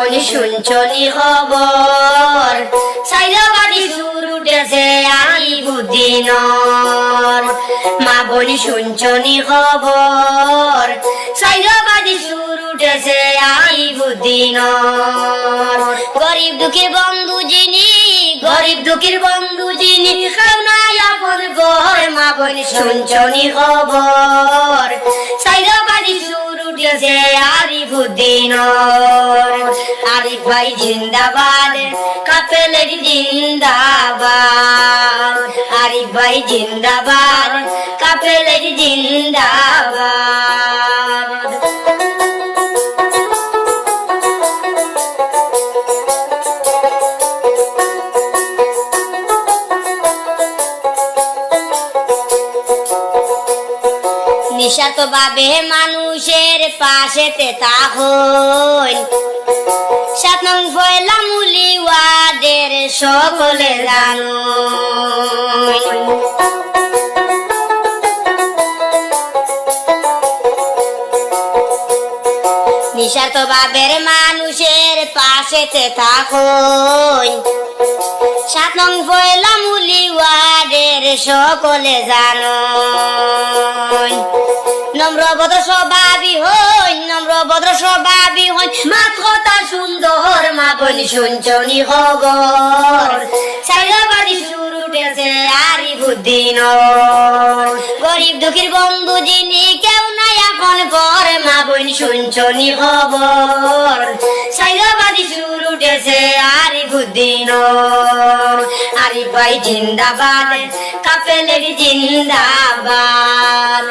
বনি শুনছনি খবর। সাইরাবাড়ি সুর উঠেছে আই বুদ্দিনর মা বনি শুনছনি খবর। সাইরাবাড়ি সুর উঠেছে আই বুদ্দিনর গরিব দুঃখীর বন্ধু যিনি, গরিব দুঃখীর বন্ধু যিনি বনি শুনছনি খবর। সাইরাবাড়ি সুর উঠেছে আরিফুদ্দিনর। আরিফ ভাই জিন্দাবাদ কাপেলের জিন্দাবাদ। আরিফ ভাই জিন্দাবাদ কাপেলের জিন্দাবাদ। ভাবে মানুষের পাশে তেতা হইল সাত নং পয়লা মুলি ওয়াদের সকলে জানো নিশাত ভাবের মানুষের পাশে তেতা হইল সাত নং পয়লা মুলি ওয়ার্ডের সকলে জানো নম্র ভদ্র স্বভাবী হই, নম্র ভদ্র স্বভাবী হই। মাত কথা সুন্দর, মা বলি শুনছনি খবর। সাইরাবাড়ি সুর উঠেছে, আরি বুদ্দিন গরিব দুঃখীর বন্ধু যিনি কেউ নাই, এখন পর মা বোন শুনছনি খবর। সাইরাবাড়ি সুর উঠেছে, আরি বুদ্দিন আরি ভাই জিন্দাবাদ কাপেলের জিন্দাবাদ।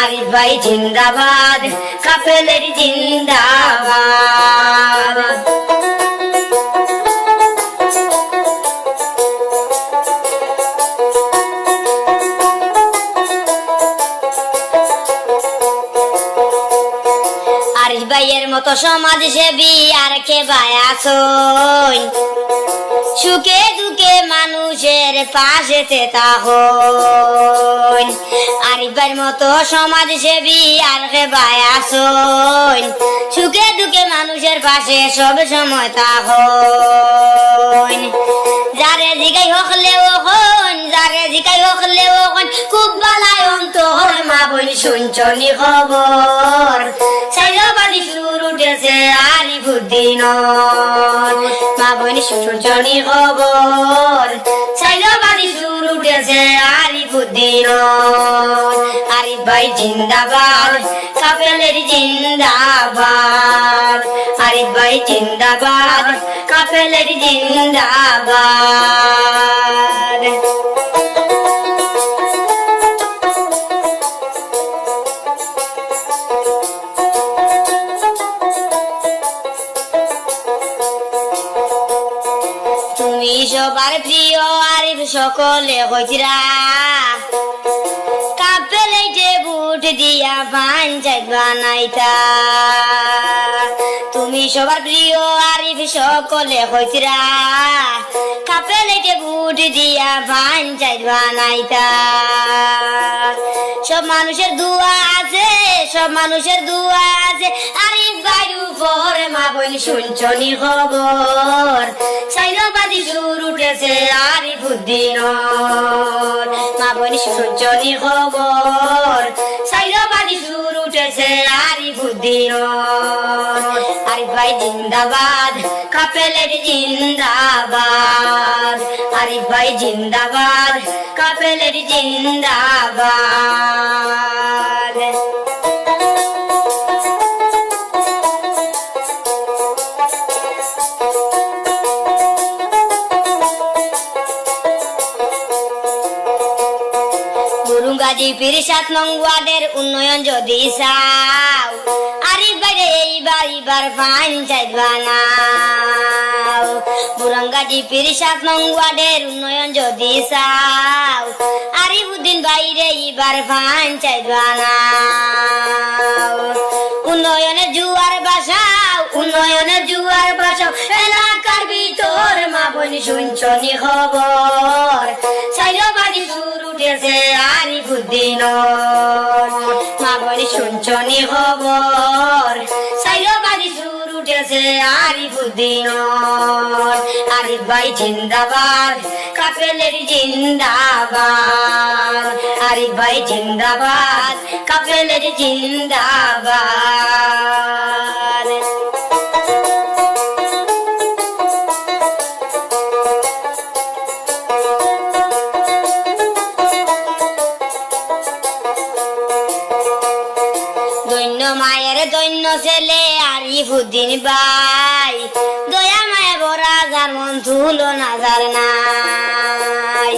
আরি ভাই জিন্দাবাদ কাপেলের জিন্দাবাদ। আরিফ ভাইয়ের মতো সমাজ সেবি আর কে ভাই আসই সুখে দুঃখে মানুষের পাশে তেতা হই আরিফ মতো সমাজ সেবী আর কে আসই সুখে দুঃখে মানুষের পাশে সব সময় তা হই যারে জিগাই হকলে ও হন, যারে বলি শুনছনি খবর? সাইরাবাড়ি সুর উঠেছে আরি বুদ্দিন মা বলি শুনছনি খবর? সাইরাবাড়ি সুর উঠেছে আরি বুদ্দিন আরি ভাই জিন্দাবাদ কাপেলের জিন্দাবাদ। আরি ভাই জিন্দাবাদ কাপেলের জিন্দাবাদ। সবার প্রিয় আরিফ সকলে হইরা কাপেলে যে বুট দিয়া পাঞ্চায়েত বানাইতা। তুমি সবার প্রিয় আরিফ সকলে হইরা কাপেলে যে বুট দিয়া পাঞ্চায়েত বানাইতা। সব মানুষের দুয়া আছে, সব মানুষের দুয়া আছে। আরিফ বায়ু পরে মা বই শুনছনি খবর? সাইরাবাদি সুর উঠেছে আরিফ উদ্দিন মা বই শুনছনি খবর? সাইরাবাদি সুর উঠেছে আরিফ উদ্দিন আরিফ ভাই, জিন্দাবাদ, কাপেলের জিন্দাবাদ। ভাই জিন্দাবাদ কাপেলের জিন্দাবাদ মুরুঙ্গাজি পীর সাত নং উন্নয়ন যদি চাও আরিফ বাইরে এইবার এইবার পঞ্চায়েত বানাও মুরঙ্গাজি পীর সাত নং ওয়ার্ডের উন্নয়ন যদি চাও আরিফ উদ্দিন বাইরে এইবার পঞ্চায়েত বানাও। উন্নয়নের জুয়ার বাসাও, উন্নয়নের জুয়ার বাসাও, এলাকার ভিতর মা বোন শুনছনি খবর। সাইরাবাড়ি সুর উঠেছে আরিফ উদ্দিন মা বোন শুনছনি খবর। আরিফুদ্দিন আরিফ ভাই জিন্দাবাদ কাপেলের জিন্দাবাদ। আরিফ ভাই জিন্দাবাদ কাপেলের জিন্দাবাদ। মায়ের দৈন্য ছেলে আরিফুদ্দিন ভাই। দয়া মায়ে বরা যার মন তুলো না নাই।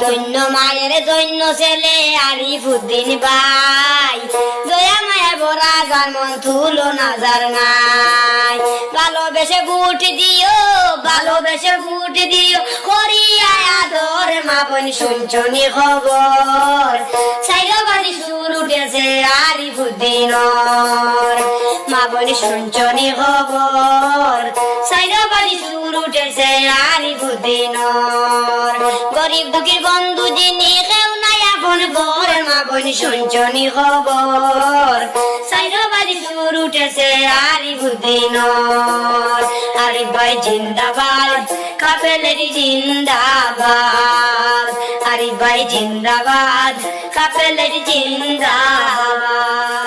দৈন্য মায়ের দৈন্য ছেলে আরিফুদ্দিন ভাই। দয়া মায়ে বরা যার মন তুলো না নাই। ভালোবেসে বুট দিও, ভালোবেসে বুট দিও। করিয়া আদর, মা বোন শুনছনি খবর। সাইরা বাড়ি সুর উঠেছে আরিফুদ্দিনর বোন শুনছনি খবর। সাইরা বাড়ি সুর উঠেছে আরিফুদ্দিনর গরিব দুঃখীর বন্ধু যিনি কেউ নাই, আপন ঘর মা বোন শুনছনি খবর। সাইরা বাড়ি সুর উঠেছে আরিফুদ্দিনর আরিফ ভাই, জিন্দাবাদ, কাপেলের জিন্দাবাদ। আরিফ ভাই, জিন্দাবাদ, কাপেলের জিন্দাবাদ।